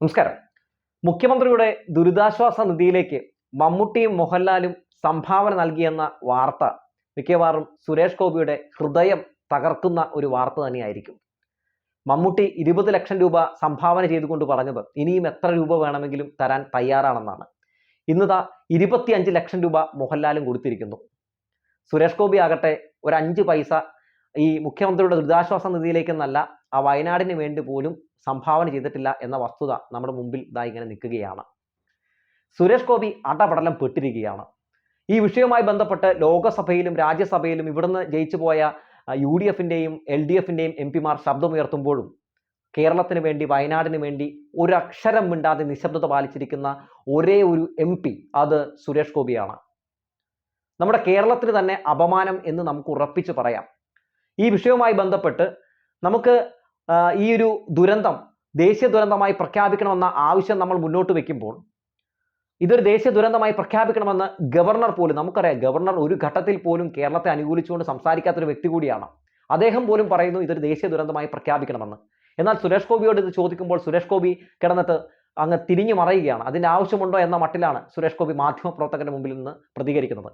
നമസ്കാരം. മുഖ്യമന്ത്രിയുടെ ദുരിതാശ്വാസ നിധിയിലേക്ക് മമ്മൂട്ടിയും മോഹൻലാലും സംഭാവന നൽകിയെന്ന വാർത്ത മിക്കവാറും സുരേഷ് ഗോപിയുടെ ഹൃദയം തകർക്കുന്ന ഒരു വാർത്ത തന്നെയായിരിക്കും. മമ്മൂട്ടി ഇരുപത് ലക്ഷം രൂപ സംഭാവന ചെയ്തുകൊണ്ട് പറഞ്ഞത് ഇനിയും എത്ര രൂപ വേണമെങ്കിലും തരാൻ തയ്യാറാണെന്നാണ്. ഇന്നതാ ഇരുപത്തിയഞ്ച് ലക്ഷം രൂപ മോഹൻലാലും കൊടുത്തിരിക്കുന്നു. സുരേഷ് ഗോപി ആകട്ടെ ഒരു അഞ്ച് പൈസ ഈ മുഖ്യമന്ത്രിയുടെ ദുരിതാശ്വാസ നിധിയിലേക്കെന്നല്ല ആ വയനാടിന് വേണ്ടി പോലും സംഭാവന ചെയ്തിട്ടില്ല എന്ന വസ്തുത നമ്മുടെ മുമ്പിൽ ഇതാ ഇങ്ങനെ നിൽക്കുകയാണ്. സുരേഷ് ഗോപി അടപടലം പെട്ടിരിക്കുകയാണ്. ഈ വിഷയവുമായി ബന്ധപ്പെട്ട് ലോകസഭയിലും രാജ്യസഭയിലും ഇവിടുന്ന് ജയിച്ചു പോയ യു ഡി എഫിന്റെയും എൽ ഡി എഫിന്റെയും എം പിമാർ ശബ്ദമുയർത്തുമ്പോഴും കേരളത്തിന് വേണ്ടി വയനാടിന് വേണ്ടി ഒരക്ഷരം മിണ്ടാതെ നിശബ്ദത പാലിച്ചിരിക്കുന്ന ഒരേ ഒരു എം പി അത് സുരേഷ് ഗോപിയാണ്. നമ്മുടെ കേരളത്തിന് തന്നെ അപമാനം എന്ന് നമുക്ക് ഉറപ്പിച്ച് പറയാം. ഈ വിഷയവുമായി ബന്ധപ്പെട്ട് നമുക്ക് ഈ ഒരു ദുരന്തം ദേശീയ ദുരന്തമായി പ്രഖ്യാപിക്കണമെന്ന ആവശ്യം നമ്മൾ മുന്നോട്ട് വെക്കുമ്പോൾ ഇതൊരു ദേശീയ ദുരന്തമായി പ്രഖ്യാപിക്കണമെന്ന് ഗവർണർ പോലും നമുക്കറിയാം ഗവർണർ ഒരു ഘട്ടത്തിൽ പോലും കേരളത്തെ അനുകൂലിച്ചുകൊണ്ട് സംസാരിക്കാത്തൊരു വ്യക്തി കൂടിയാണ്. അദ്ദേഹം പോലും പറയുന്നു ഇതൊരു ദേശീയ ദുരന്തമായി പ്രഖ്യാപിക്കണമെന്ന്. എന്നാൽ സുരേഷ് ഗോപിയോട് ഇത് ചോദിക്കുമ്പോൾ സുരേഷ് ഗോപി കിടന്നിട്ട് അങ്ങ് തിരിഞ്ഞു മറയുകയാണ്. അതിന്റെ ആവശ്യമുണ്ടോ എന്ന മട്ടിലാണ് സുരേഷ് ഗോപി മാധ്യമപ്രവർത്തകരുടെ മുമ്പിൽ നിന്ന് പ്രതികരിക്കുന്നത്.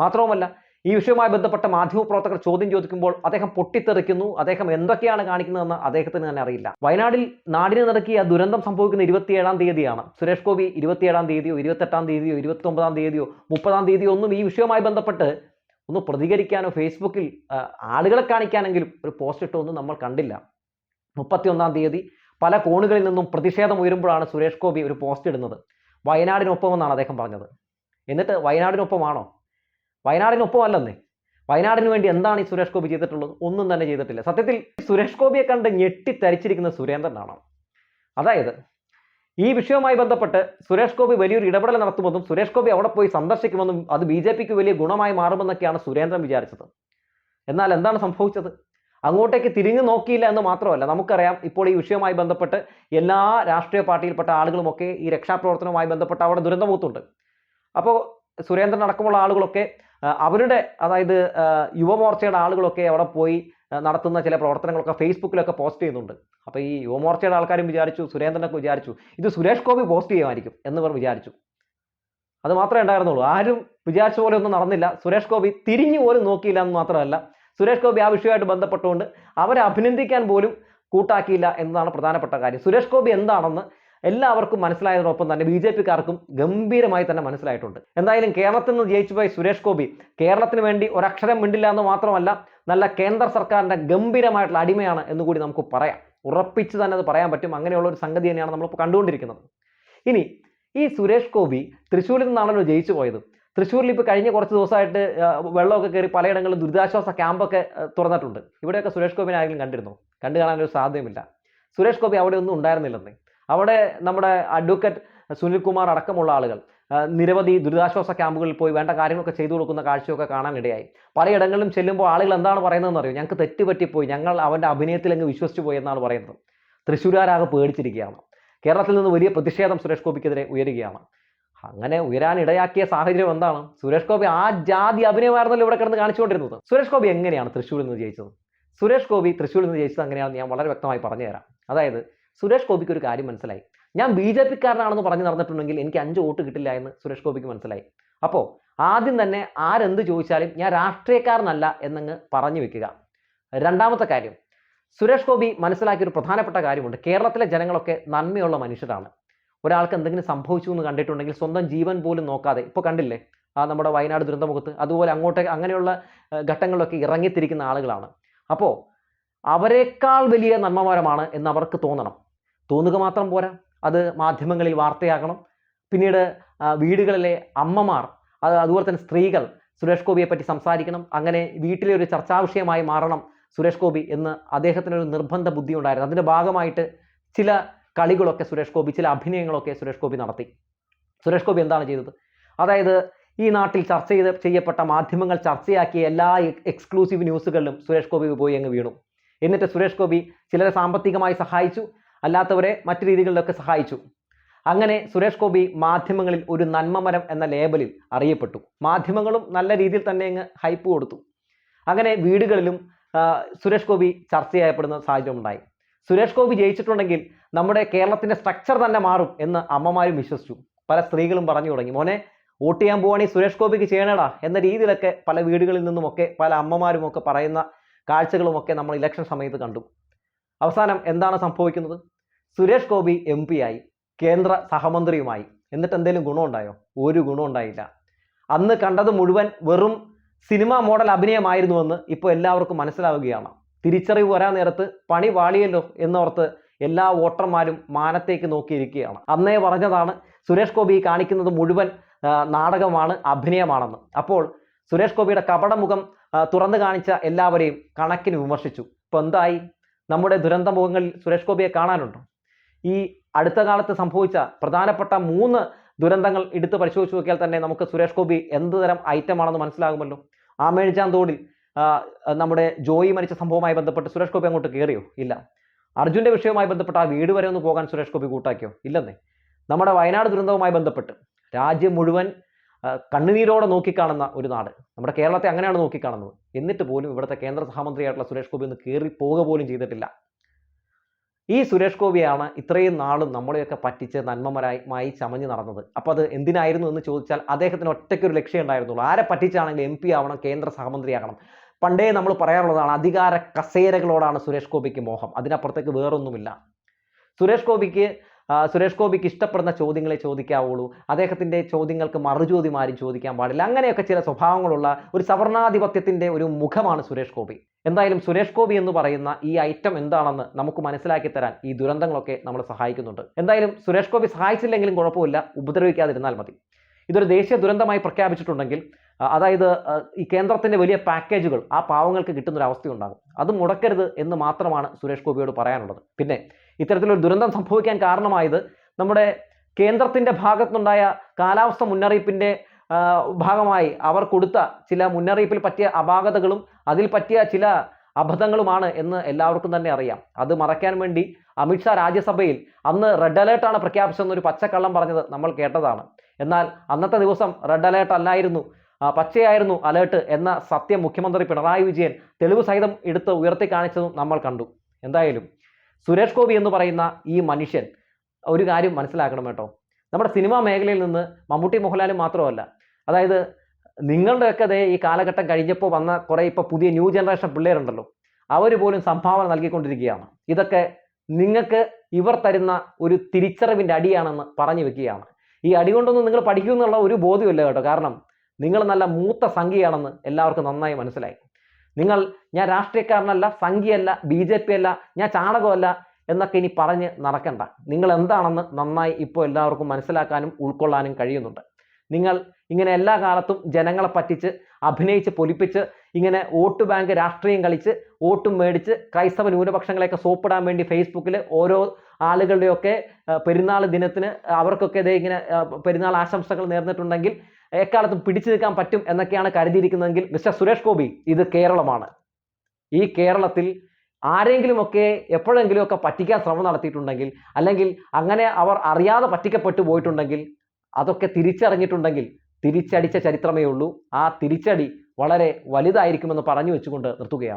മാത്രവുമല്ല ഈ വിഷയവുമായി ബന്ധപ്പെട്ട മാധ്യമപ്രവർത്തകർ ചോദ്യം ചോദിക്കുമ്പോൾ അദ്ദേഹം പൊട്ടിത്തെറിക്കുന്നു. അദ്ദേഹം എന്തൊക്കെയാണ് കാണിക്കുന്നതെന്ന് അദ്ദേഹത്തിന് തന്നെ അറിയില്ല. വയനാടിൽ നാടിനെ നടക്കിയ ദുരന്തം സംഭവിക്കുന്ന ഇരുപത്തിയേഴാം തീയതിയാണ്. സുരേഷ് ഗോപി ഇരുപത്തിയേഴാം തീയതിയോ ഇരുപത്തെട്ടാം തീയതിയോ ഇരുപത്തൊമ്പതാം തീയതിയോ മുപ്പതാം തീയതിയോ ഒന്നും ഈ വിഷയവുമായി ബന്ധപ്പെട്ട് ഒന്ന് പ്രതികരിക്കാനോ ഫേസ്ബുക്കിൽ ആളുകളെ കാണിക്കാനെങ്കിലും ഒരു പോസ്റ്റ് ഇട്ടോ ഒന്നും നമ്മൾ കണ്ടില്ല. മുപ്പത്തിയൊന്നാം തീയതി പല കോണുകളിൽ നിന്നും പ്രതിഷേധം ഉയരുമ്പോഴാണ് സുരേഷ് ഗോപി ഒരു പോസ്റ്റ് ഇടുന്നത്. വയനാടിനൊപ്പമെന്നാണ് അദ്ദേഹം പറഞ്ഞത്. എന്നിട്ട് വയനാടിനൊപ്പമാണോ? വയനാടിനൊപ്പം അല്ലെന്നേ വയനാടിന് വേണ്ടി എന്താണ് ഈ സുരേഷ് ഗോപി ചെയ്തിട്ടുള്ളത്? ഒന്നും തന്നെ ചെയ്തിട്ടില്ല. സത്യത്തിൽ സുരേഷ് ഗോപിയെ കണ്ട് ഞെട്ടിത്തരിച്ചിരിക്കുന്ന സുരേന്ദ്രനാണ് അതായത് ഈ വിഷയവുമായി ബന്ധപ്പെട്ട് സുരേഷ് ഗോപി വലിയൊരു ഇടപെടൽ നടത്തുമെന്നും സുരേഷ് ഗോപി അവിടെ പോയി സന്ദർശിക്കുമെന്നും അത് ബി ജെ പിക്ക് വലിയ ഗുണമായി മാറുമെന്നൊക്കെയാണ് സുരേന്ദ്രൻ വിചാരിച്ചത്. എന്നാൽ എന്താണ് സംഭവിച്ചത്? അങ്ങോട്ടേക്ക് തിരിഞ്ഞു നോക്കിയില്ല എന്ന് മാത്രമല്ല നമുക്കറിയാം ഇപ്പോൾ ഈ വിഷയവുമായി ബന്ധപ്പെട്ട് എല്ലാ രാഷ്ട്രീയ പാർട്ടിയിൽപ്പെട്ട ആളുകളുമൊക്കെ ഈ രക്ഷാപ്രവർത്തനവുമായി ബന്ധപ്പെട്ട് അവിടെ ദുരന്തമൂത്തുണ്ട് അപ്പോൾ സുരേന്ദ്രൻ അടക്കമുള്ള ആളുകളൊക്കെ അവരുടെ അതായത് യുവമോർച്ചയുടെ ആളുകളൊക്കെ അവിടെ പോയി നടത്തുന്ന ചില പ്രവർത്തനങ്ങളൊക്കെ ഫേസ്ബുക്കിലൊക്കെ പോസ്റ്റ് ചെയ്യുന്നുണ്ട്. അപ്പോൾ ഈ യുവമോർച്ചയുടെ ആൾക്കാരും വിചാരിച്ചു സുരേന്ദ്രനൊക്കെ വിചാരിച്ചു ഇത് സുരേഷ് ഗോപി പോസ്റ്റ് ചെയ്യുമായിരിക്കും എന്നിവർ വിചാരിച്ചു. അത് മാത്രമേ ഉണ്ടായിരുന്നുള്ളൂ. ആരും വിചാരിച്ച പോലെ ഒന്നും നടന്നില്ല. സുരേഷ് ഗോപി തിരിഞ്ഞു പോലും നോക്കിയില്ല എന്ന് മാത്രമല്ല. സുരേഷ് ഗോപി ആ വിഷയമായിട്ട് ബന്ധപ്പെട്ടുകൊണ്ട് അവരെ അഭിനന്ദിക്കാൻ പോലും കൂട്ടാക്കിയില്ല എന്നതാണ് പ്രധാനപ്പെട്ട കാര്യം. സുരേഷ് ഗോപി എന്താണെന്ന് എല്ലാവർക്കും മനസ്സിലായതിനൊപ്പം തന്നെ ബി ജെ പിക്കാർക്കും ഗംഭീരമായി തന്നെ മനസ്സിലായിട്ടുണ്ട്. എന്തായാലും കേരളത്തിൽ നിന്ന് ജയിച്ചു പോയ സുരേഷ് ഗോപി കേരളത്തിന് വേണ്ടി ഒരക്ഷരം മിണ്ടില്ല എന്ന് മാത്രമല്ല നല്ല കേന്ദ്ര സർക്കാരിന്റെ ഗംഭീരമായിട്ടുള്ള അടിമയാണ് എന്ന് കൂടി നമുക്ക് പറയാം. ഉറപ്പിച്ച് തന്നെ അത് പറയാൻ പറ്റും. അങ്ങനെയുള്ള ഒരു സംഗതി തന്നെയാണ് നമ്മളിപ്പോൾ കണ്ടുകൊണ്ടിരിക്കുന്നത്. ഇനി ഈ സുരേഷ് ഗോപി തൃശ്ശൂരിൽ നിന്നാണല്ലോ ജയിച്ചു പോയത്. തൃശ്ശൂരിൽ ഇപ്പോൾ കഴിഞ്ഞ കുറച്ച് ദിവസമായിട്ട് വെള്ളമൊക്കെ കയറി പലയിടങ്ങളിലും ദുരിതാശ്വാസ ക്യാമ്പൊക്കെ തുറന്നിട്ടുണ്ട്. ഇവിടെയൊക്കെ സുരേഷ് ഗോപിനെ ആരെങ്കിലും കണ്ടിരുന്നോ? കണ്ടു കാണാനൊരു സാധ്യമില്ല സുരേഷ് ഗോപി അവിടെ ഒന്നും ഉണ്ടായിരുന്നില്ലെന്നേ. അവിടെ നമ്മുടെ അഡ്വക്കേറ്റ് സുനിൽകുമാർ അടക്കമുള്ള ആളുകൾ നിരവധി ദുരിതാശ്വാസ ക്യാമ്പുകളിൽ പോയി വേണ്ട കാര്യങ്ങളൊക്കെ ചെയ്തു കൊടുക്കുന്ന കാഴ്ചയൊക്കെ കാണാനിടയായി. പലയിടങ്ങളിലും ചെല്ലുമ്പോൾ ആളുകൾ എന്താണ് പറയുന്നതെന്ന് അറിയോ ഞങ്ങൾക്ക് തെറ്റുപറ്റിപ്പോയി. ഞങ്ങൾ അവന്റെ അഭിനയത്തിൽ അങ്ങ് വിശ്വസിച്ചു പോയി എന്നാണ് പറയുന്നത്. തൃശ്ശൂരാരാകെ പേടിച്ചിരിക്കുകയാണ്. കേരളത്തിൽ നിന്ന് വലിയ പ്രതിഷേധം സുരേഷ് ഗോപിക്കെതിരെ ഉയരുകയാണ്. അങ്ങനെ ഉയരാനിടയാക്കിയ സാഹചര്യം എന്താണ്? സുരേഷ് ഗോപി ആ ജാതി അഭിനയമായിരുന്നല്ലോ ഇവിടെ കിടന്ന് കാണിച്ചുകൊണ്ടിരുന്നത്. സുരേഷ് ഗോപി എങ്ങനെയാണ് തൃശ്ശൂരിൽ നിന്ന് ജയിച്ചത്? സുരേഷ് ഗോപി തൃശ്ശൂരിൽ നിന്ന് ജയിച്ചത് അങ്ങനെയാണെന്ന് ഞാൻ വളരെ വ്യക്തമായി പറഞ്ഞുതരാം. അതായത് സുരേഷ് ഗോപിക്ക് ഒരു കാര്യം മനസ്സിലായി. ഞാൻ ബി ജെ പിക്കാരനാണെന്ന് പറഞ്ഞു നടന്നിട്ടുണ്ടെങ്കിൽ എനിക്ക് അഞ്ച് വോട്ട് കിട്ടില്ല എന്ന് സുരേഷ് ഗോപിക്ക് മനസ്സിലായി. അപ്പോൾ ആദ്യം തന്നെ ആരെന്ത് ചോദിച്ചാലും ഞാൻ രാഷ്ട്രീയക്കാരനല്ല എന്നങ്ങ് പറഞ്ഞു വെക്കുക. രണ്ടാമത്തെ കാര്യം സുരേഷ് ഗോപി മനസ്സിലാക്കിയ ഒരു പ്രധാനപ്പെട്ട കാര്യമുണ്ട്. കേരളത്തിലെ ജനങ്ങളൊക്കെ നന്മയുള്ള മനുഷ്യരാണ്. ഒരാൾക്ക് എന്തെങ്കിലും സംഭവിച്ചു എന്ന് കണ്ടിട്ടുണ്ടെങ്കിൽ സ്വന്തം ജീവൻ പോലും നോക്കാതെ ഇപ്പോൾ കണ്ടില്ലേ? ആ നമ്മുടെ വയനാട് ദുരന്തമുഖത്ത് അതുപോലെ അങ്ങോട്ടേക്ക് അങ്ങനെയുള്ള ഘട്ടങ്ങളിലൊക്കെ ഇറങ്ങിത്തിരിക്കുന്ന ആളുകളാണ്. അപ്പോൾ അവരെക്കാൾ വലിയ നന്മമാരമാണ് എന്ന് അവർക്ക് തോന്നണം. തോന്നുക മാത്രം പോരാ. അത് മാധ്യമങ്ങളിൽ വാർത്തയാകണം. പിന്നീട് വീടുകളിലെ അമ്മമാർ അത് അതുപോലെ തന്നെ സ്ത്രീകൾ സുരേഷ് ഗോപിയെ പറ്റി സംസാരിക്കണം. അങ്ങനെ വീട്ടിലെ ഒരു ചർച്ചാ വിഷയമായി മാറണം സുരേഷ് ഗോപി എന്ന് അദ്ദേഹത്തിനൊരു നിർബന്ധ ബുദ്ധി ഉണ്ടായിരുന്നു അതിന്റെ ഭാഗമായിട്ട് ചില കളികളൊക്കെ സുരേഷ് ഗോപി ചില അഭിനയങ്ങളൊക്കെ സുരേഷ് ഗോപി നടത്തി. സുരേഷ് ഗോപി എന്താണ് ചെയ്തത്? അതായത് ഈ നാട്ടിൽ ചർച്ച ചെയ്ത് ചെയ്യപ്പെട്ട മാധ്യമങ്ങൾ ചർച്ചയാക്കിയ എല്ലാ എക്സ്ക്ലൂസീവ് ന്യൂസുകളിലും സുരേഷ് ഗോപി പോയി അങ്ങ് വീണു. എന്നിട്ട് സുരേഷ് ഗോപി ചിലരെ സാമ്പത്തികമായി സഹായിച്ചു. അല്ലാത്തവരെ മറ്റു രീതികളിലൊക്കെ സഹായിച്ചു. അങ്ങനെ സുരേഷ് ഗോപി മാധ്യമങ്ങളിൽ ഒരു നന്മമരം എന്ന ലേബലിൽ അറിയപ്പെട്ടു. മാധ്യമങ്ങളും നല്ല രീതിയിൽ തന്നെ അങ്ങ് ഹൈപ്പ് കൊടുത്തു. അങ്ങനെ വീടുകളിലും സുരേഷ് ഗോപി ചർച്ച ചെയ്യപ്പെടുന്ന സാഹചര്യം ഉണ്ടായി സുരേഷ് ഗോപി ജയിച്ചിട്ടുണ്ടെങ്കിൽ നമ്മുടെ കേരളത്തിന്റെ സ്ട്രക്ചർ തന്നെ മാറും എന്ന് അമ്മമാരും വിശ്വസിച്ചു. പല സ്ത്രീകളും പറഞ്ഞു തുടങ്ങി. മോനെ വോട്ട് ചെയ്യാൻ പോവാണെങ്കിൽ സുരേഷ് ഗോപിക്ക് ചെയ്യണടാ എന്ന രീതിയിലൊക്കെ പല വീടുകളിൽ നിന്നുമൊക്കെ പല അമ്മമാരും ഒക്കെ പറയുന്ന കാഴ്ചകളുമൊക്കെ നമ്മൾ ഇലക്ഷൻ സമയത്ത് കണ്ടു. അവസാനം എന്താണ് സംഭവിക്കുന്നത്? സുരേഷ് ഗോപി എം ആയി കേന്ദ്ര സഹമന്ത്രിയുമായി. എന്നിട്ട് എന്തെങ്കിലും ഗുണമുണ്ടായോ? ഒരു ഗുണമുണ്ടായില്ല. അന്ന് കണ്ടത് മുഴുവൻ വെറും സിനിമാ മോഡൽ അഭിനയമായിരുന്നുവെന്ന് ഇപ്പോൾ എല്ലാവർക്കും മനസ്സിലാവുകയാണ്. തിരിച്ചറിവ് വരാൻ നേരത്ത് പണി വാളിയല്ലോ എന്നോർത്ത് എല്ലാ വോട്ടർമാരും മാനത്തേക്ക് നോക്കിയിരിക്കുകയാണ്. അന്നേ പറഞ്ഞതാണ് സുരേഷ് ഗോപി കാണിക്കുന്നത് മുഴുവൻ നാടകമാണ് അഭിനയമാണെന്ന്. അപ്പോൾ സുരേഷ് ഗോപിയുടെ കപടമുഖം തുറന്നു കാണിച്ച എല്ലാവരെയും കണക്കിന് വിമർശിച്ചു. ഇപ്പൊ എന്തായി? നമ്മുടെ ദുരന്ത മുഖങ്ങളിൽ സുരേഷ് ഗോപിയെ കാണാനുണ്ടോ? ഈ അടുത്ത കാലത്ത് സംഭവിച്ച പ്രധാനപ്പെട്ട മൂന്ന് ദുരന്തങ്ങൾ എടുത്ത് പരിശോധിച്ച് നോക്കിയാൽ തന്നെ നമുക്ക് സുരേഷ് ഗോപി എന്ത് തരം ഐറ്റമാണെന്ന് മനസ്സിലാകുമല്ലോ. ആമേഴ്ചാൻ തോടിൽ ആ, നമ്മുടെ ജോയി മരിച്ച സംഭവവുമായി ബന്ധപ്പെട്ട് സുരേഷ് ഗോപി അങ്ങോട്ട് കയറിയോ ഇല്ല. അർജുന്റെ വിഷയവുമായി ബന്ധപ്പെട്ട് ആ വീട് വരെ ഒന്ന് പോകാൻ സുരേഷ് ഗോപി കൂട്ടാക്കിയോ? ഇല്ലെന്നേ. നമ്മുടെ വയനാട് ദുരന്തവുമായി ബന്ധപ്പെട്ട് രാജ്യം മുഴുവൻ കണ്ണുനീരോടെ നോക്കിക്കാണുന്ന ഒരു നാട്. നമ്മുടെ കേരളത്തെ അങ്ങനെയാണ് നോക്കിക്കാണുന്നത്. എന്നിട്ട് പോലും ഇവിടുത്തെ കേന്ദ്ര സഹമന്ത്രിയായിട്ടുള്ള സുരേഷ് ഗോപി ഒന്ന് കയറി പോവുക പോലും ചെയ്തിട്ടില്ല. ഈ സുരേഷ് ഗോപിയാണ് ഇത്രയും നാളും നമ്മളെയൊക്കെ പറ്റിച്ച് നന്മമരമായി ചമഞ്ഞു നടന്നത്. അപ്പോൾ അത് എന്തിനായിരുന്നു എന്ന് ചോദിച്ചാൽ അദ്ദേഹത്തിന് ഒറ്റയ്ക്കൊരു ലക്ഷ്യം ഉണ്ടായിരുന്നുള്ളൂ. ആരെ പറ്റിച്ചാണെങ്കിൽ എം പി ആവണം കേന്ദ്ര സഹമന്ത്രിയാകണം. പണ്ടേ നമ്മൾ പറയാറുള്ളതാണ് അധികാര കസേരകളോടാണ് സുരേഷ് ഗോപിക്ക് മോഹം. അതിനപ്പുറത്തേക്ക് വേറൊന്നുമില്ല. സുരേഷ് ഗോപിക്ക് സുരേഷ് ഗോപിക്ക് ഇഷ്ടപ്പെടുന്ന ചോദ്യങ്ങളെ ചോദിക്കാവുള്ളൂ. അദ്ദേഹത്തിന്റെ ചോദ്യങ്ങൾക്ക് മറുചോദ്യം ആരും ചോദിക്കാൻ പാടില്ല. അങ്ങനെയൊക്കെ ചില സ്വഭാവങ്ങളുള്ള ഒരു സവർണാധിപത്യത്തിന്റെ ഒരു മുഖമാണ് സുരേഷ് ഗോപി. എന്തായാലും സുരേഷ് ഗോപി എന്ന് പറയുന്ന ഈ ഐറ്റം എന്താണെന്ന് നമുക്ക് മനസ്സിലാക്കി തരാൻ ഈ ദുരന്തങ്ങളൊക്കെ നമ്മളെ സഹായിക്കുന്നുണ്ട്. എന്തായാലും സുരേഷ് ഗോപി സഹായിച്ചില്ലെങ്കിലും കുഴപ്പമില്ല. ഉപദ്രവിക്കാതിരുന്നാൽ മതി. ഇതൊരു ദേശീയ ദുരന്തമായി പ്രഖ്യാപിച്ചിട്ടുണ്ടെങ്കിൽ അതായത് ഈ കേന്ദ്രത്തിന്റെ വലിയ പാക്കേജുകൾ ആ പാവങ്ങൾക്ക് കിട്ടുന്ന ഒരു അവസ്ഥയുണ്ടാകും അത് മുടക്കരുത് എന്ന് മാത്രമാണ് സുരേഷ് ഗോപിയോട് പറയാനുള്ളത്. പിന്നെ ഇത്തരത്തിലൊരു ദുരന്തം സംഭവിക്കാൻ കാരണമായത് നമ്മുടെ കേന്ദ്രത്തിന്റെ ഭാഗത്തുനിന്നുണ്ടായ കാലാവസ്ഥ മുന്നറിയിപ്പിന്റെ ഭാഗമായി അവർ കൊടുത്ത ചില മുന്നറിയിപ്പിൽ പറ്റിയ അപാകതകളും അതിൽ പറ്റിയ ചില അബദ്ധങ്ങളുമാണ് എന്ന് എല്ലാവർക്കും തന്നെ അറിയാം. അത് മറയ്ക്കാൻ വേണ്ടി അമിത്ഷാ രാജ്യസഭയിൽ അന്ന് റെഡ് അലേർട്ടാണ് പ്രഖ്യാപിച്ചതെന്നൊരു പച്ചക്കള്ളം പറഞ്ഞത് നമ്മൾ കേട്ടതാണ്. എന്നാൽ അന്നത്തെ ദിവസം റെഡ് അലേർട്ട് അല്ലായിരുന്നു പച്ചയായിരുന്നു അലേർട്ട് എന്ന സത്യം മുഖ്യമന്ത്രി പിണറായി വിജയൻ തെളിവ് സഹിതം എടുത്ത് ഉയർത്തി കാണിച്ചതും നമ്മൾ കണ്ടു. എന്തായാലും സുരേഷ് ഗോപി എന്ന് പറയുന്ന ഈ മനുഷ്യൻ ഒരു കാര്യം മനസ്സിലാക്കണം കേട്ടോ. നമ്മുടെ സിനിമാ മേഖലയിൽ നിന്ന് മമ്മൂട്ടി മോഹൻലാലും മാത്രമല്ല. അതായത് നിങ്ങളുടെയൊക്കെ ദേ ഈ കാലഘട്ടം കഴിഞ്ഞപ്പോൾ വന്ന കുറേ ഇപ്പോൾ പുതിയ ന്യൂ ജനറേഷൻ പിള്ളേരുണ്ടല്ലോ. അവർ പോലും സംഭാവന നൽകിക്കൊണ്ടിരിക്കുകയാണ്. ഇതൊക്കെ നിങ്ങൾക്ക് ഇവർ തരുന്ന ഒരു തിരിച്ചറിവിന്റെ അടിയാണെന്ന് പറഞ്ഞു വെക്കുകയാണ്. ഈ അടി കൊണ്ടൊന്നും നിങ്ങൾ പഠിക്കുമെന്നുള്ള ഒരു ബോധ്യമില്ല കേട്ടോ. കാരണം നിങ്ങൾ നല്ല മൂത്ത സംഖ്യയാണെന്ന് എല്ലാവർക്കും നന്നായി മനസ്സിലായി. നിങ്ങൾ ഞാൻ രാഷ്ട്രീയക്കാരനല്ല സംഖ്യയല്ല ബി ജെ പി അല്ല ഞാൻ ചാണകമല്ല എന്നൊക്കെ ഇനി പറഞ്ഞ് നടക്കണ്ട. നിങ്ങൾ എന്താണെന്ന് നന്നായി ഇപ്പോൾ എല്ലാവർക്കും മനസ്സിലാക്കാനും ഉൾക്കൊള്ളാനും കഴിയുന്നുണ്ട്. നിങ്ങൾ ഇങ്ങനെ എല്ലാ കാലത്തും ജനങ്ങളെ പറ്റിച്ച് അഭിനയിച്ച് പൊലിപ്പിച്ച് ഇങ്ങനെ വോട്ട് ബാങ്ക് രാഷ്ട്രീയം കളിച്ച് വോട്ടും മേടിച്ച് ക്രൈസ്തവ ന്യൂനപക്ഷങ്ങളെയൊക്കെ സോപ്പിടാൻ വേണ്ടി ഫേസ്ബുക്കിൽ ഓരോ ആളുകളുടെയൊക്കെ പെരുന്നാൾ ദിനത്തിന് അവർക്കൊക്കെ ഇതേ ഇങ്ങനെ പെരുന്നാൾ ആശംസകൾ നേർന്നിട്ടുണ്ടെങ്കിൽ എക്കാലത്തും പിടിച്ചു നിൽക്കാൻ പറ്റും എന്നൊക്കെയാണ് കരുതിയിരിക്കുന്നതെങ്കിൽ മിസ്റ്റർ സുരേഷ് ഗോപി ഇത് കേരളമാണ്. ഈ കേരളത്തിൽ ആരെങ്കിലുമൊക്കെ എപ്പോഴെങ്കിലുമൊക്കെ പറ്റിക്കാൻ ശ്രമം നടത്തിയിട്ടുണ്ടെങ്കിൽ അല്ലെങ്കിൽ അങ്ങനെ അവർ അറിയാതെ പറ്റിക്കപ്പെട്ടു പോയിട്ടുണ്ടെങ്കിൽ അതൊക്കെ തിരിച്ചറിഞ്ഞിട്ടുണ്ടെങ്കിൽ തിരിച്ചടിച്ച ചരിത്രമേ ഉള്ളൂ. ആ തിരിച്ചടി വളരെ വലുതായിരിക്കുമെന്ന് പറഞ്ഞു വെച്ചുകൊണ്ട് നിർത്തുകയാണ്.